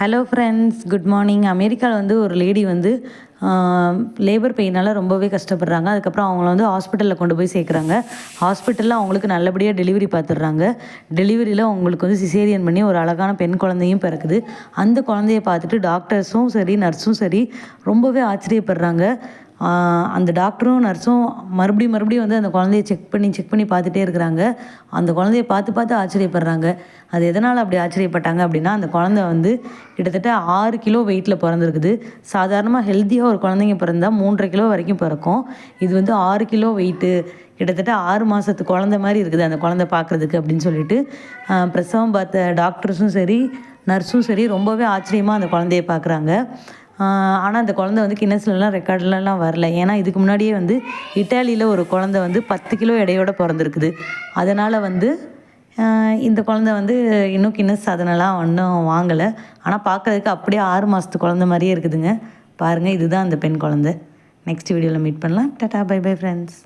Hello friends good morning அமெரிக்காவில் வந்து ஒரு லேடி வந்து லேபர் பெயினால் ரொம்பவே கஷ்டப்படுறாங்க. அதுக்கப்புறம் அவங்கள வந்து ஹாஸ்பிட்டலில் கொண்டு போய் சேர்க்குறாங்க. ஹாஸ்பிட்டலில் அவங்களுக்கு நல்லபடியாக டெலிவரி பார்த்துடுறாங்க டெலிவரியில் அவங்களுக்கு வந்து சிசேரியன் பண்ணி ஒரு அழகான பெண் குழந்தையும் பிறக்குது. அந்த குழந்தைய பார்த்துட்டு டாக்டர்ஸும் சரி நர்ஸும் சரி ரொம்பவே ஆச்சரியப்படுறாங்க. அந்த டாக்டரும் நர்ஸும் மறுபடியும் மறுபடியும் வந்து அந்த குழந்தைய செக் பண்ணி செக் பண்ணி பார்த்துட்டே இருக்கிறாங்க. அந்த குழந்தைய பார்த்து பார்த்து ஆச்சரியப்படுறாங்க. அது எதனால் அப்படி ஆச்சரியப்பட்டாங்க அப்படின்னா அந்த குழந்தை வந்து கிட்டத்தட்ட ஆறு கிலோ வெயிட்டில் பிறந்திருக்குது. சாதாரணமாக ஹெல்த்தியாக ஒரு குழந்தைங்க பிறந்தா மூன்றரை கிலோ வரைக்கும் பிறக்கும். இது வந்து ஆறு கிலோ வெயிட்டு கிட்டத்தட்ட ஆறு மாதத்து குழந்தை மாதிரி இருக்குது அந்த குழந்தை பார்க்குறதுக்கு அப்படின்னு சொல்லிட்டு பிரசவம் பார்த்த டாக்டர்ஸும் சரி நர்ஸும் சரி ரொம்பவே ஆச்சரியமாக அந்த குழந்தைய பார்க்குறாங்க. ஆனால் அந்த குழந்தை வந்து கின்னஸ்லலாம் ரெக்கார்ட்லலாம் வரல. ஏன்னா இதுக்கு முன்னாடியே வந்து இட்டாலியில் ஒரு குழந்தை வந்து பத்து கிலோ எடையோட பிறந்திருக்குது. அதனால் வந்து இந்த குழந்தை வந்து இன்னும் கின்னஸ் சாதனைலாம் ஒன்றும் வாங்கலை. ஆனால் பார்க்கறதுக்கு அப்படியே ஆறு மாதத்து குழந்த மாதிரியே இருக்குதுங்க. பாருங்கள் இதுதான் அந்த பெண் குழந்தை. நெக்ஸ்ட் வீடியோவில் மீட் பண்ணலாம். Ta-ta by bye friends